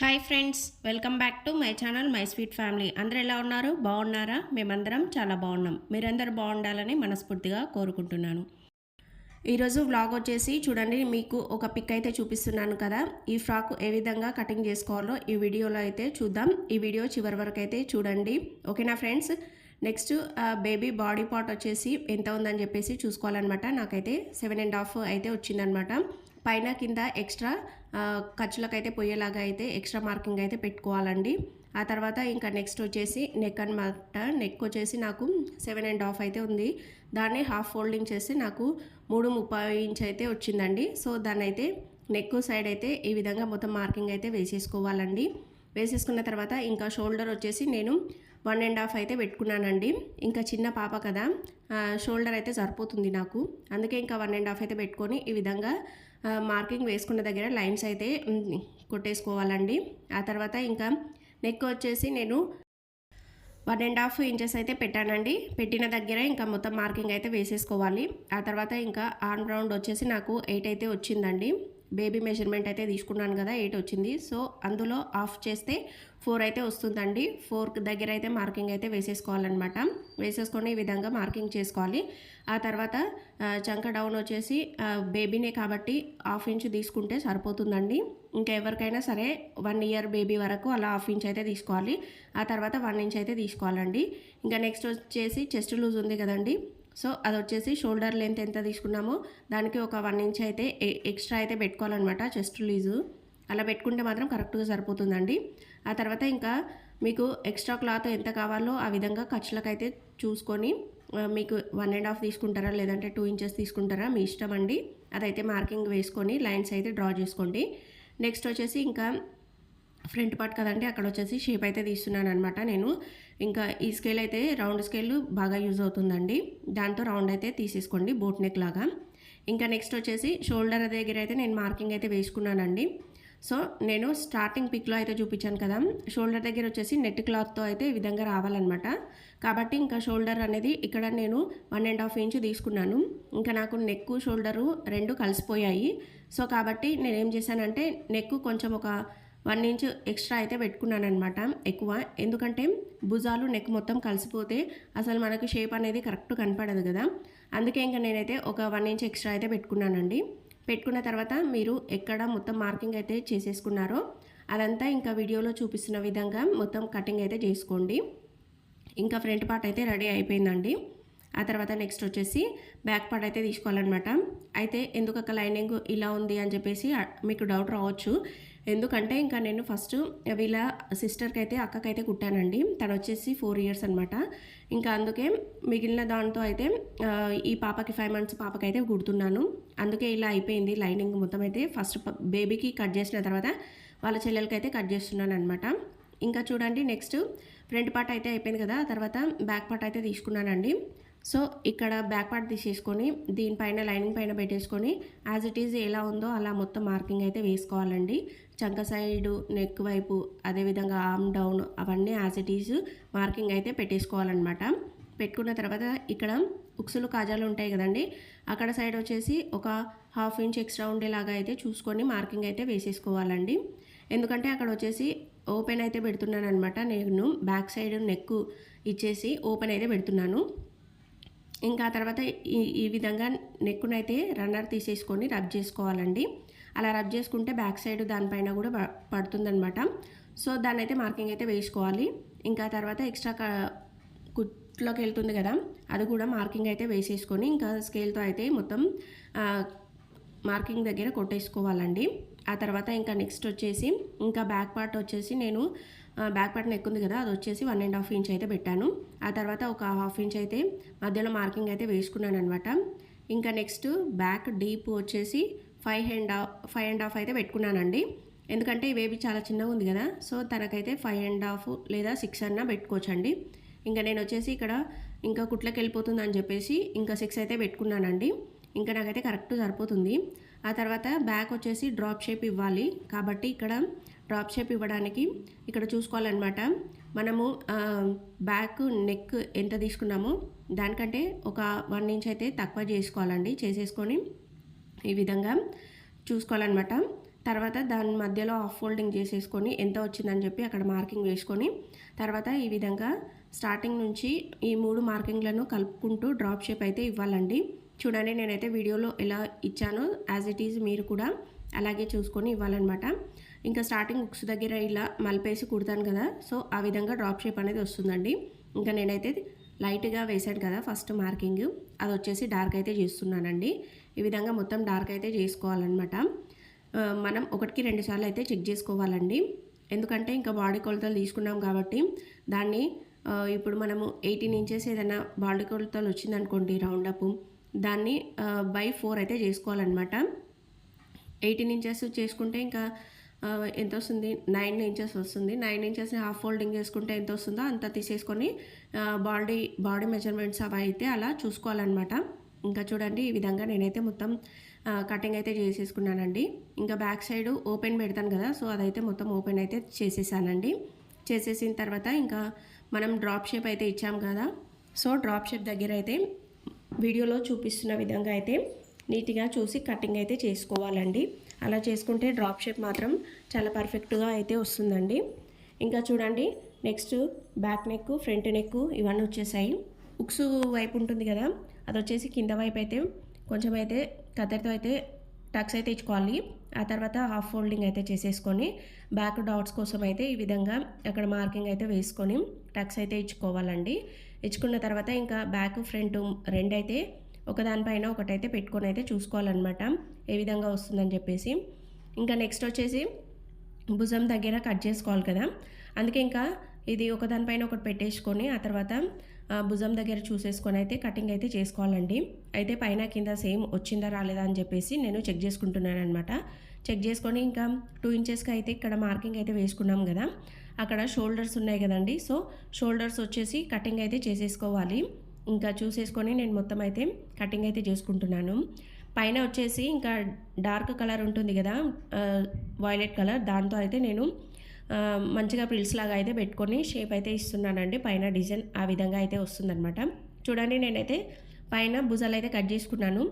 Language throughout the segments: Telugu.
Hi friends welcome back to my channel my sweet family అందరూ ఎలా ఉన్నారు? బాగున్నారా? మేమందరం చాలా బాగున్నాం. మీరందరూ బాగుండాలని మనస్ఫూర్తిగా కోరుకుంటున్నాను. ఈరోజు వ్లాగ్ వచ్చేసి చూడండి మీకు ఒక పిక్ అయితే చూపిస్తున్నాను కదా. ఈ ఫ్రాక్ ఏ విధంగా కటింగ్ చేసుకోవాలో ఈ వీడియోలో అయితే చూద్దాం. ఈ వీడియో చివరి వరకు అయితే చూడండి. ఓకేనా friends next baby body part వచ్చేసి ఎంత ఉందని చెప్పేసి చూసుకోవాలన్నమాట. నాకైతే సెవెన్ అండ్ హాఫ్ అయితే వచ్చిందనమాట పైన కింద ఎక్స్ట్రా ఖర్చులకైతే పోయేలాగా అయితే ఎక్స్ట్రా మార్కింగ్ అయితే పెట్టుకోవాలండి. ఆ తర్వాత ఇంకా నెక్స్ట్ వచ్చేసి నెక్ అనమాట నెక్ వచ్చేసి నాకు సెవెన్ అండ్ హాఫ్ అయితే ఉంది. దాన్ని హాఫ్ ఫోల్డింగ్ చేసి నాకు మూడు ముప్పై ఇంచ్ అయితే వచ్చిందండి. సో దాన్ని అయితే నెక్ సైడ్ అయితే ఈ విధంగా మొత్తం మార్కింగ్ అయితే వేసేసుకోవాలండి. వేసేసుకున్న తర్వాత ఇంకా షోల్డర్ వచ్చేసి నేను వన్ అండ్ హాఫ్ అయితే పెట్టుకున్నానండి. ఇంకా చిన్న పాప కదా షోల్డర్ అయితే సరిపోతుంది నాకు. అందుకే ఇంకా వన్ అండ్ హాఫ్ అయితే పెట్టుకొని ఈ విధంగా మార్కింగ్ వేసుకున్న దగ్గర లైన్స్ అయితే కొట్టేసుకోవాలండి. ఆ తర్వాత ఇంకా నెక్ వచ్చేసి నేను వన్ అండ్ హాఫ్ ఇంచెస్ అయితే పెట్టానండి. పెట్టిన దగ్గర ఇంకా మొత్తం మార్కింగ్ అయితే వేసేసుకోవాలి. ఆ తర్వాత ఇంకా ఆన్ రౌండ్ వచ్చేసి నాకు ఎయిట్ అయితే వచ్చిందండి. బేబీ మెజర్మెంట్ అయితే తీసుకున్నాను కదా ఎయిట్ వచ్చింది. సో అందులో ఆఫ్ చేస్తే ఫోర్ అయితే వస్తుందండి. ఫోర్ దగ్గర అయితే మార్కింగ్ అయితే వేసేసుకోవాలన్నమాట. వేసేసుకొని ఈ విధంగా మార్కింగ్ చేసుకోవాలి. ఆ తర్వాత చంక డౌన్ వచ్చేసి బేబీనే కాబట్టి హాఫ్ ఇంచ్ తీసుకుంటే సరిపోతుందండి. ఇంకా ఎవరికైనా సరే వన్ ఇయర్ బేబీ వరకు అలా హాఫ్ ఇంచ్ అయితే తీసుకోవాలి. ఆ తర్వాత వన్ ఇంచ్ అయితే తీసుకోవాలండి. ఇంకా నెక్స్ట్ వచ్చేసి చెస్ట్ లూజ్ ఉంది కదండి. సో అది వచ్చేసి షోల్డర్ లెంత్ ఎంత తీసుకున్నామో దానికి ఒక వన్ ఇంచ్ అయితే ఎక్స్ట్రా అయితే పెట్టుకోవాలన్నమాట చెస్ట్ లీజు. అలా పెట్టుకుంటే మాత్రం కరెక్ట్గా సరిపోతుందండి. ఆ తర్వాత ఇంకా మీకు ఎక్స్ట్రా క్లాత్ ఎంత కావాలో ఆ విధంగా ఖర్చులకైతే చూసుకొని మీకు వన్ అండ్ హాఫ్ తీసుకుంటారా లేదంటే టూ ఇంచెస్ తీసుకుంటారా మీ ఇష్టం అండి. అదైతే మార్కింగ్ వేసుకొని లైన్స్ అయితే డ్రా చేసుకోండి. నెక్స్ట్ వచ్చేసి ఇంకా ఫ్రంట్ పార్ట్ కదండి అక్కడ వచ్చేసి షేప్ అయితే తీస్తున్నాను అనమాట నేను. ఇంకా ఈ స్కేల్ అయితే రౌండ్ స్కేల్ బాగా యూజ్ అవుతుందండి. దాంతో రౌండ్ అయితే తీసేసుకోండి బోట్ నెక్ లాగా. ఇంకా నెక్స్ట్ వచ్చేసి షోల్డర్ దగ్గర అయితే నేను మార్కింగ్ అయితే వేసుకున్నానండి. సో నేను స్టార్టింగ్ పిక్లో అయితే చూపించాను కదా. షోల్డర్ దగ్గర వచ్చేసి నెట్ క్లాత్తో అయితే ఈ విధంగా రావాలన్నమాట. కాబట్టి ఇంకా షోల్డర్ అనేది ఇక్కడ నేను వన్ అండ్ హాఫ్ ఇంచ్ తీసుకున్నాను. ఇంకా నాకు నెక్ షోల్డరు రెండు కలిసిపోయాయి. సో కాబట్టి నేను ఏం చేశానంటే నెక్ కొంచెం ఒక వన్ ఇంచ్ ఎక్స్ట్రా అయితే పెట్టుకున్నాను అనమాట ఎక్కువ. ఎందుకంటే భుజాలు నెక్ మొత్తం కలిసిపోతే అసలు మనకు షేప్ అనేది కరెక్ట్ కనపడదు కదా. అందుకే ఇంకా నేనైతే ఒక వన్ ఇంచ్ ఎక్స్ట్రా అయితే పెట్టుకున్నానండి. పెట్టుకున్న తర్వాత మీరు ఎక్కడ మొత్తం మార్కింగ్ అయితే చేసేసుకున్నారో అదంతా ఇంకా వీడియోలో చూపిస్తున్న విధంగా మొత్తం కటింగ్ అయితే చేసుకోండి. ఇంకా ఫ్రంట్ పార్ట్ అయితే రెడీ అయిపోయిందండి. ఆ తర్వాత నెక్స్ట్ వచ్చేసి బ్యాక్ పార్ట్ అయితే తీసుకోవాలన్నమాట. అయితే ఎందుకు లైనింగ్ ఇలా ఉంది అని చెప్పేసి మీకు డౌట్ రావచ్చు. ఎందుకంటే ఇంకా నేను ఫస్ట్ వీళ్ళ సిస్టర్కి అయితే అక్కకైతే కుట్టానండి. తను వచ్చేసి ఫోర్ ఇయర్స్ అనమాట ఇంకా అందుకే మిగిలిన దాంతో అయితే ఈ పాపకి ఫైవ్ మంత్స్ పాపకి అయితే కుడుతున్నాను. అందుకే ఇలా అయిపోయింది లైనింగ్ మొత్తం అయితే. ఫస్ట్ బేబీకి కట్ చేసిన తర్వాత వాళ్ళ చెల్లెలకి అయితే కట్ చేస్తున్నాను అనమాట ఇంకా చూడండి నెక్స్ట్ ఫ్రంట్ పార్ట్ అయితే అయిపోయింది కదా. తర్వాత బ్యాక్ పార్ట్ అయితే తీసుకున్నానండి. సో ఇక్కడ బ్యాక్ పార్ట్ తీసేసుకొని దీనిపైన లైనింగ్ పైన పెట్టేసుకొని యాజ్ ఇట్ ఈజ్ ఎలా ఉందో అలా మొత్తం మార్కింగ్ అయితే వేసుకోవాలండి. చంక సైడు నెక్ వైపు అదేవిధంగా ఆమ్ డౌన్ అవన్నీ యాజ్ ఇట్ ఈజ్ మార్కింగ్ అయితే పెట్టేసుకోవాలన్నమాట. పెట్టుకున్న తర్వాత ఇక్కడ ఉక్సులు కాజాలు ఉంటాయి కదండి అక్కడ సైడ్ వచ్చేసి ఒక హాఫ్ ఇంచ్ ఎక్స్ట్రా ఉండేలాగా అయితే చూసుకొని మార్కింగ్ అయితే వేసేసుకోవాలండి. ఎందుకంటే అక్కడ వచ్చేసి ఓపెన్ అయితే పెడుతున్నాను అనమాట నేను బ్యాక్ సైడ్ నెక్ ఇచ్చేసి ఓపెన్ అయితే పెడుతున్నాను. ఇంకా తర్వాత ఈ ఈ విధంగా నెక్కునైతే రన్నర్ తీసేసుకొని రబ్ చేసుకోవాలండి. అలా రబ్ చేసుకుంటే బ్యాక్ సైడ్ దానిపైన కూడా పడుతుందనమాట సో దాన్ని అయితే మార్కింగ్ అయితే వేసుకోవాలి. ఇంకా తర్వాత ఎక్స్ట్రా కుట్లోకి వెళ్తుంది కదా అది కూడా మార్కింగ్ అయితే వేసేసుకొని ఇంకా స్కేల్తో అయితే మొత్తం మార్కింగ్ దగ్గర కొట్టేసుకోవాలండి. ఆ తర్వాత ఇంకా నెక్స్ట్ వచ్చేసి ఇంకా బ్యాక్ పార్ట్ వచ్చేసి నేను బ్యాక్ బటన్ ఎక్కువ ఉంది కదా అది వచ్చేసి వన్ అండ్ హాఫ్ ఇంచ్ అయితే పెట్టాను. ఆ తర్వాత ఒక హాఫ్ ఇంచ్ అయితే మధ్యలో మార్కింగ్ అయితే వేసుకున్నాను అనమాట ఇంకా నెక్స్ట్ బ్యాక్ డీప్ వచ్చేసి five and half five and half అయితే పెట్టుకున్నానండి. ఎందుకంటే ఈ బేబీ చాలా చిన్నగా ఉంది కదా సో తనకైతే ఫైవ్ అండ్ హాఫ్ లేదా సిక్స్ అన్నా పెట్టుకోవచ్చండి. ఇంకా నేను వచ్చేసి ఇక్కడ ఇంకా కుట్లకి వెళ్ళిపోతుంది అని చెప్పేసి ఇంకా సిక్స్ అయితే పెట్టుకున్నానండి. ఇంకా నాకైతే కరెక్ట్ సరిపోతుంది. ఆ తర్వాత బ్యాక్ వచ్చేసి డ్రాప్ షేప్ ఇవ్వాలి. కాబట్టి ఇక్కడ డ్రాప్ షేప్ ఇవ్వడానికి ఇక్కడ చూసుకోవాలన్నమాట. మనము బ్యాక్ నెక్ ఎంత తీసుకున్నామో దానికంటే ఒక వన్ ఇంచ్ అయితే తక్కువ చేసుకోవాలండి. చేసేసుకొని ఈ విధంగా చూసుకోవాలన్నమాట. తర్వాత దాని మధ్యలో ఆఫ్ ఫోల్డింగ్ చేసేసుకొని ఎంత వచ్చిందని చెప్పి అక్కడ మార్కింగ్ వేసుకొని తర్వాత ఈ విధంగా స్టార్టింగ్ నుంచి ఈ మూడు మార్కింగ్లను కలుపుకుంటూ డ్రాప్ షేప్ అయితే ఇవ్వాలండి. చూడండి నేనైతే వీడియోలో ఎలా ఇచ్చానో యాజ్ ఇట్ ఈజ్ మీరు కూడా అలాగే చూసుకొని ఇవ్వాలన్నమాట. ఇంకా స్టార్టింగ్ ఉక్స్ దగ్గర ఇలా మలిపేసి కుడతాను కదా. సో ఆ విధంగా డ్రాప్ షేప్ అనేది వస్తుందండి. ఇంకా నేనైతే లైట్గా వేసాను కదా ఫస్ట్ మార్కింగ్ అది వచ్చేసి డార్క్ అయితే చేస్తున్నానండి. ఈ విధంగా మొత్తం డార్క్ అయితే చేసుకోవాలన్నమాట. మనం ఒకటికి రెండు సార్లు అయితే చెక్ చేసుకోవాలండి. ఎందుకంటే ఇంకా బాడీ కొలతలు తీసుకున్నాం కాబట్టి దాన్ని ఇప్పుడు మనము ఎయిటీన్ ఇంచెస్ ఏదైనా బాడీ కొలతలు వచ్చిందనుకోండి రౌండ్ అప్ దాన్ని బై ఫోర్ అయితే చేసుకోవాలన్నమాట. ఎయిటీన్ ఇంచెస్ చేసుకుంటే ఇంకా ఎంత వస్తుంది? నైన్ ఇంచెస్ వస్తుంది. నైన్ ఇంచెస్ హాఫ్ ఫోల్డింగ్ చేసుకుంటే ఎంత వస్తుందో అంత తీసేసుకొని బాడీ బాడీ మెజర్మెంట్స్ అవి అయితే అలా చూసుకోవాలన్నమాట. ఇంకా చూడండి ఈ విధంగా నేనైతే మొత్తం కటింగ్ అయితే చేసేసుకున్నానండి. ఇంకా బ్యాక్ సైడ్ ఓపెన్ పెడతాను కదా సో అదైతే మొత్తం ఓపెన్ అయితే చేసేసానండి. చేసేసిన తర్వాత ఇంకా మనం డ్రాప్ షేప్ అయితే ఇచ్చాం కదా సో డ్రాప్ షేప్ దగ్గర అయితే వీడియోలో చూపిస్తున్న విధంగా అయితే నీట్గా చూసి కటింగ్ అయితే చేసుకోవాలండి. అలా చేసుకుంటే డ్రాప్ షేప్ మాత్రం చాలా పర్ఫెక్ట్గా అయితే వస్తుందండి. ఇంకా చూడండి next back neck front neck ఇవన్నీ వచ్చేసాయి. ఉక్సు వైపు ఉంటుంది కదా అది వచ్చేసి కింద వైపు అయితే కొంచెం అయితే కత్తెరతో అయితే టక్స్ అయితే ఇచ్చుకోవాలి. ఆ తర్వాత హాఫ్ ఫోల్డింగ్ అయితే చేసేసుకొని బ్యాక్ డాట్స్ కోసం అయితే ఈ విధంగా అక్కడ మార్కింగ్ అయితే వేసుకొని టక్స్ అయితే ఇచ్చుకోవాలండి. ఇచ్చుకున్న తర్వాత ఇంకా బ్యాక్ ఫ్రంట్ రెండు అయితే ఒకదానిపైన ఒకటైతే పెట్టుకొని అయితే చూసుకోవాలన్నమాట. ఏ విధంగా వస్తుందని చెప్పేసి. ఇంకా నెక్స్ట్ వచ్చేసి భుజం దగ్గర కట్ చేసుకోవాలి కదా. అందుకే ఇంకా ఇది ఒకదానిపైన ఒకటి పెట్టేసుకొని ఆ తర్వాత భుజం దగ్గర చూసేసుకొని అయితే కటింగ్ అయితే చేసుకోవాలండి. అయితే పైన కింద సేమ్ వచ్చిందా రాలేదా అని చెప్పేసి నేను చెక్ చేసుకుంటున్నాను అనమాట చెక్ చేసుకొని ఇంకా టూ ఇంచెస్కి అయితే ఇక్కడ మార్కింగ్ అయితే వేసుకున్నాం కదా. అక్కడ షోల్డర్స్ ఉన్నాయి కదండి. సో షోల్డర్స్ వచ్చేసి కటింగ్ అయితే చేసేసుకోవాలి. ఇంకా చూసేసుకొని నేను మొత్తం అయితే కటింగ్ అయితే చేసుకుంటున్నాను. పైన వచ్చేసి ఇంకా డార్క్ కలర్ ఉంటుంది కదా వైలెట్ కలర్ దాంతో అయితే నేను మంచిగా ప్రిల్స్ లాగా అయితే పెట్టుకొని షేప్ అయితే ఇస్తున్నానండి. పైన డిజైన్ ఆ విధంగా అయితే వస్తుందన్నమాట. చూడండి నేనైతే పైన భుజాలు అయితే కట్ చేసుకున్నాను.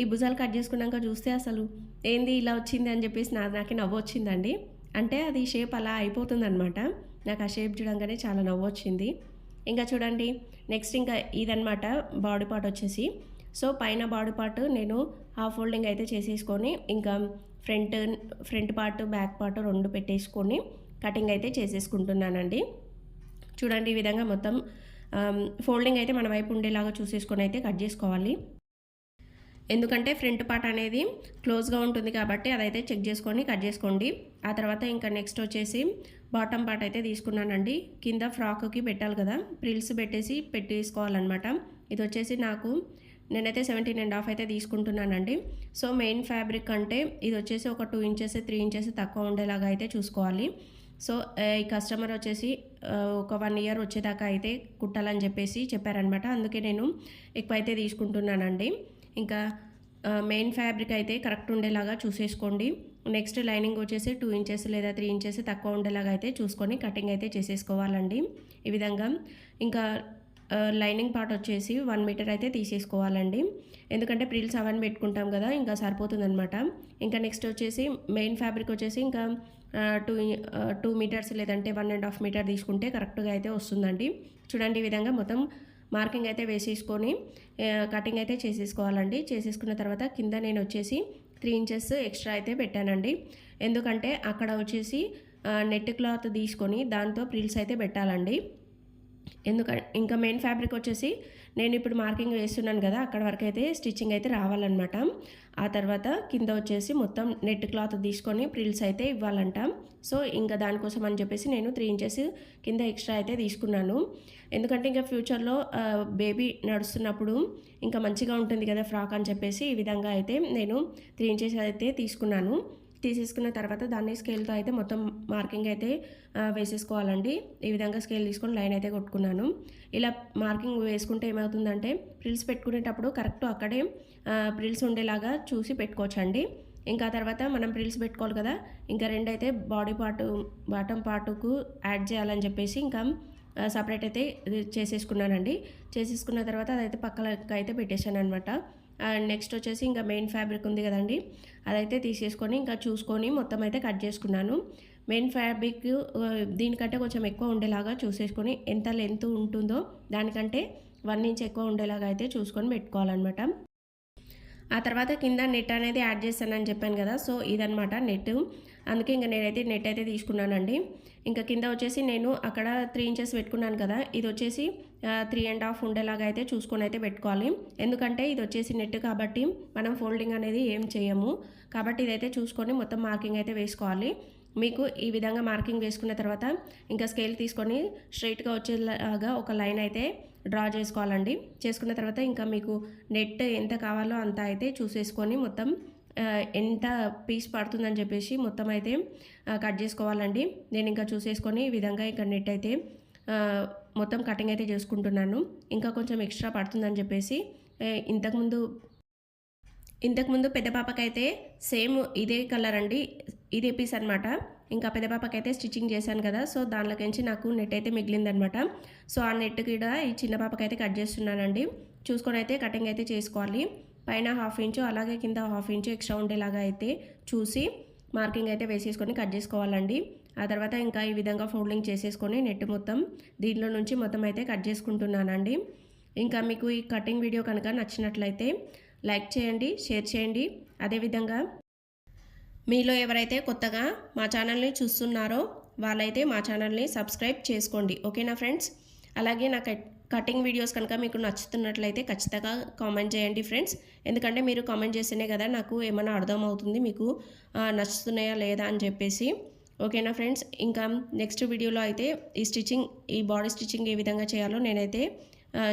ఈ భుజాలు కట్ చేసుకున్నాక చూస్తే అసలు ఏంది ఇలా వచ్చింది అని చెప్పేసి నా నాకు నవ్వు వచ్చిందండి. అంటే అది షేప్ అలా అయిపోతుందన్నమాట. నాకు ఆ షేప్ చూడంగానే చాలా నవ్వు వచ్చింది. ఇంకా చూడండి నెక్స్ట్ ఇంకా ఇదనమాట బాడీ పార్ట్ వచ్చేసి. సో పైన బాడీ పార్ట్ నేను హాఫ్ ఫోల్డింగ్ అయితే చేసేసుకొని ఇంకా front front part back part రెండు పెట్టేసుకొని కటింగ్ అయితే చేసేసుకుంటున్నానండి. చూడండి ఈ విధంగా మొత్తం ఫోల్డింగ్ అయితే మన వైపు ఉండేలాగా చూసేసుకొని అయితే కట్ చేసుకోవాలి. ఎందుకంటే ఫ్రంట్ పార్ట్ అనేది క్లోజ్గా ఉంటుంది కాబట్టి అదైతే చెక్ చేసుకొని కట్ చేసుకోండి. ఆ తర్వాత ఇంకా నెక్స్ట్ వచ్చేసి బాటమ్ పార్ట్ అయితే తీసుకున్నానండి. కింద ఫ్రాక్కి పెట్టాలి కదా. ప్రిల్స్ పెట్టేసి పెట్టేసుకోవాలన్నమాట. ఇది వచ్చేసి నాకు నేనైతే సెవెంటీన్ అండ్ హాఫ్ అయితే తీసుకుంటున్నానండి. సో మెయిన్ ఫ్యాబ్రిక్ అంటే ఇది వచ్చేసి ఒక టూ ఇంచెస్ త్రీ ఇంచెస్ తక్కువ ఉండేలాగా అయితే చూసుకోవాలి. సో ఈ కస్టమర్ వచ్చేసి ఒక వన్ ఇయర్ వచ్చేదాకా అయితే కుట్టాలని చెప్పేసి చెప్పారనమాట అందుకే నేను ఎక్కువ అయితే తీసుకుంటున్నానండి. ఇంకా మెయిన్ ఫ్యాబ్రిక్ అయితే కరెక్ట్ ఉండేలాగా చూసేసుకోండి. నెక్స్ట్ లైనింగ్ వచ్చేసి టూ ఇంచెస్ లేదా త్రీ ఇంచెస్ తక్కువ ఉండేలాగా అయితే చూసుకొని కటింగ్ అయితే చేసేసుకోవాలండి. ఈ విధంగా ఇంకా లైనింగ్ పార్ట్ వచ్చేసి వన్ మీటర్ అయితే తీసేసుకోవాలండి. ఎందుకంటే ప్రిల్స్ అవన్నీ పెట్టుకుంటాం కదా ఇంకా సరిపోతుందనమాట ఇంకా నెక్స్ట్ వచ్చేసి మెయిన్ ఫ్యాబ్రిక్ వచ్చేసి ఇంకా టూ టూ మీటర్స్ లేదంటే వన్ అండ్ హాఫ్ మీటర్ తీసుకుంటే కరెక్ట్గా అయితే వస్తుందండి. చూడండి ఈ విధంగా మొత్తం మార్కింగ్ అయితే వేసేసుకొని కటింగ్ అయితే చేసేసుకోవాలండి. చేసేసుకున్న తర్వాత కింద నేను వచ్చేసి త్రీ ఇంచెస్ ఎక్స్ట్రా అయితే పెట్టానండి. ఎందుకంటే అక్కడ వచ్చేసి నెట్ క్లాత్ తీసుకొని దాంతో ప్రిల్స్ అయితే పెట్టాలండి. ఎందుకంటే ఇంకా మెయిన్ ఫ్యాబ్రిక్ వచ్చేసి నేను ఇప్పుడు మార్కింగ్ వేస్తున్నాను కదా అక్కడ వరకు అయితే స్టిచ్చింగ్ అయితే రావాలన్నమాట. ఆ తర్వాత కింద వచ్చేసి మొత్తం నెట్ క్లాత్ తీసుకొని ప్రిల్స్ అయితే ఇవ్వాలంట. సో ఇంకా దానికోసం అని చెప్పేసి నేను త్రీ ఇంచెస్ కింద ఎక్స్ట్రా అయితే తీసుకున్నాను. ఎందుకంటే ఇంకా ఫ్యూచర్లో బేబీ నడుస్తున్నప్పుడు ఇంకా మంచిగా ఉంటుంది కదా ఫ్రాక్ అని చెప్పేసి ఈ విధంగా అయితే నేను త్రీ ఇంచెస్ అయితే తీసుకున్నాను. తీసేసుకున్న తర్వాత దాన్ని స్కేల్తో అయితే మొత్తం మార్కింగ్ అయితే వేసేసుకోవాలండి. ఈ విధంగా స్కేల్ తీసుకొని లైన్ అయితే కొట్టుకున్నాను. ఇలా మార్కింగ్ వేసుకుంటే ఏమవుతుందంటే ప్రిల్స్ పెట్టుకునేటప్పుడు కరెక్ట్ అక్కడే ప్రిల్స్ ఉండేలాగా చూసి పెట్టుకోవచ్చండి. ఇంకా తర్వాత మనం ప్రిల్స్ పెట్టుకోవాలి కదా ఇంకా రెండైతే బాడీ పార్ట్ బాటమ్ పార్టుకు యాడ్ చేయాలని చెప్పేసి ఇంకా సపరేట్ అయితే చేసేసుకున్నానండి. చేసేసుకున్న తర్వాత అదైతే పక్కలకి అయితే పెట్టేశాను అనమాట నెక్స్ట్ వచ్చేసి ఇంకా మెయిన్ ఫ్యాబ్రిక్ ఉంది కదండి. అదైతే తీసేసుకొని ఇంకా చూసుకొని మొత్తం అయితే కట్ చేసుకున్నాను. మెయిన్ ఫ్యాబ్రిక్ దీనికంటే కొంచెం ఎక్కువ ఉండేలాగా చూసేసుకొని ఎంత లెంత్ ఉంటుందో దానికంటే వన్ ఇంచ్ ఎక్కువ ఉండేలాగా అయితే చూసుకొని పెట్టుకోవాలన్నమాట. ఆ తర్వాత కింద నెట్ అనేది యాడ్ చేస్తానని చెప్పాను కదా సో ఇదనమాట నెట్ అందుకే ఇంకా నేనైతే నెట్ అయితే తీసుకున్నానండి. ఇంకా కింద వచ్చేసి నేను అక్కడ త్రీ ఇంచెస్ పెట్టుకున్నాను కదా ఇది వచ్చేసి త్రీ అండ్ హాఫ్ ఉండేలాగా అయితే చూసుకొని అయితే పెట్టుకోవాలి. ఎందుకంటే ఇది వచ్చేసి నెట్ కాబట్టి మనం ఫోల్డింగ్ అనేది ఏం చేయము. కాబట్టి ఇదైతే చూసుకొని మొత్తం మార్కింగ్ అయితే వేసుకోవాలి. మీకు ఈ విధంగా మార్కింగ్ వేసుకున్న తర్వాత ఇంకా స్కేల్ తీసుకొని స్ట్రైట్గా వచ్చేలాగా ఒక లైన్ అయితే డ్రా చేసుకోవాలండి. చేసుకున్న తర్వాత ఇంకా మీకు నెట్ ఎంత కావాలో అంత అయితే చూసేసుకొని మొత్తం ఎంత పీస్ పడుతుందని చెప్పేసి మొత్తం అయితే కట్ చేసుకోవాలండి. నేను ఇంకా చూసేసుకొని ఈ విధంగా ఇంకా నెట్ అయితే మొత్తం కటింగ్ అయితే చేసుకుంటున్నాను. ఇంకా కొంచెం ఎక్స్ట్రా పడుతుందని చెప్పేసి ఇంతకుముందు ఇంతకుముందు పెద్ద పాపకైతే సేమ్ ఇదే కలర్ అండి. ఇదే పీస్ అనమాట ఇంకా పెద్ద పాపకైతే స్టిచ్చింగ్ చేశాను కదా సో దాంట్లోకించి నాకు నెట్ అయితే మిగిలిందనమాట. సో ఆ నెట్ కూడా ఈ చిన్న పాపకైతే కట్ చేస్తున్నానండి. చూసుకొని అయితే కటింగ్ అయితే చేసుకోవాలి. పైన హాఫ్ ఇంచు అలాగే కింద హాఫ్ ఇంచు ఎక్స్ట్రా ఉండేలాగా అయితే చూసి మార్కింగ్ అయితే వేసేసుకొని కట్ చేసుకోవాలండి. ఆ తర్వాత ఇంకా ఈ విధంగా ఫోల్డింగ్ చేసేసుకొని నెట్ మొత్తం దీంట్లో నుంచి మొత్తం అయితే కట్ చేసుకుంటున్నానండి. ఇంకా మీకు ఈ కటింగ్ వీడియో కనుక నచ్చినట్లయితే లైక్ చేయండి షేర్ చేయండి. అదేవిధంగా మీలో ఎవరైతే కొత్తగా మా ఛానల్ని చూస్తున్నారో వాళ్ళైతే మా ఛానల్ని సబ్స్క్రైబ్ చేసుకోండి. ఓకేనా ఫ్రెండ్స్? అలాగే నా కటింగ్ వీడియోస్ కనుక మీకు నచ్చుతున్నట్లయితే ఖచ్చితంగా కామెంట్ చేయండి ఫ్రెండ్స్. ఎందుకంటే మీరు కామెంట్ చేస్తేనే కదా నాకు ఏమైనా అర్థం అవుతుంది మీకు నచ్చుతున్నాయా లేదా అని చెప్పేసి. ఓకేనా ఫ్రెండ్స్? ఇంకా నెక్స్ట్ వీడియోలో అయితే ఈ స్టిచ్చింగ్ ఈ బాడీ స్టిచ్చింగ్ ఏ విధంగా చేయాలో నేనైతే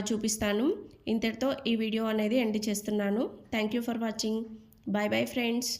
చూపిస్తాను. ఇంతటితో ఈ వీడియో అనేది ఎండ్ చేస్తున్నాను. Thank you for watching. Bye bye friends.